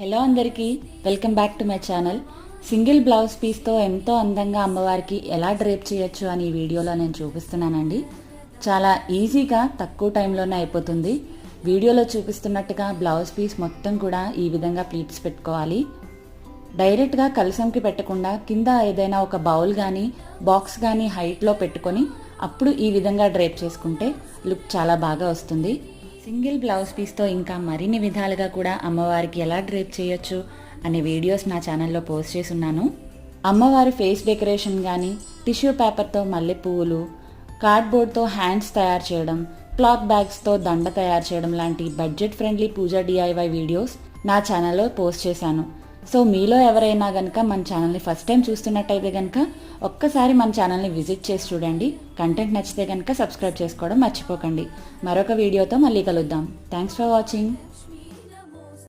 Hello అందరికీ. Welcome back to my channel single blouse పీస్తో ఎంతో అందంగా అమ్మవారికి ఎలా డ్రేప్ చేయొచ్చు అని ఈ వీడియోలో నేను చూపిస్తున్నానండి. చాలా ఈజీగా తక్కువ టైంలోనే అయిపోతుంది. వీడియోలో చూపిస్తున్నట్టుగా బ్లౌజ్ పీస్ మొత్తం కూడా ఈ విధంగా ప్లీట్స్ పెట్టుకోవాలి. డైరెక్ట్గా కలసంకి పెట్టకుండా కింద ఏదైనా ఒక బౌల్ కానీ బాక్స్ కానీ హైట్లో పెట్టుకొని అప్పుడు ఈ విధంగా డ్రేప్ చేసుకుంటే లుక్ చాలా బాగా వస్తుంది. సింగిల్ బ్లౌజ్ పీస్తో ఇంకా మరిన్ని విధాలుగా కూడా అమ్మవారికి ఎలా డ్రేప్ చేయొచ్చు అనే వీడియోస్ నా ఛానల్లో పోస్ట్ చేసి ఉన్నాను అమ్మవారి ఫేస్ డెకరేషన్ కానీ టిష్యూ పేపర్తో మల్లె పువ్వులు కార్డ్బోర్డ్తో హ్యాండ్స్ తయారు చేయడం క్లాత్ బ్యాగ్స్తో దండ తయారు చేయడం లాంటి budget friendly puja DIY videos నా ఛానల్లో పోస్ట్ చేశాను. సో మీలో ఎవరైనా కనుక మన ఛానల్ని ఫస్ట్ టైం చూస్తున్నట్టయితే కనుక ఒక్కసారి మన ఛానల్ని విజిట్ చేసి చూడండి. కంటెంట్ నచ్చితే కనుక సబ్స్క్రైబ్ చేసుకోవడం మర్చిపోకండి. మరొక వీడియోతో మళ్ళీ కలుద్దాం. Thanks for watching.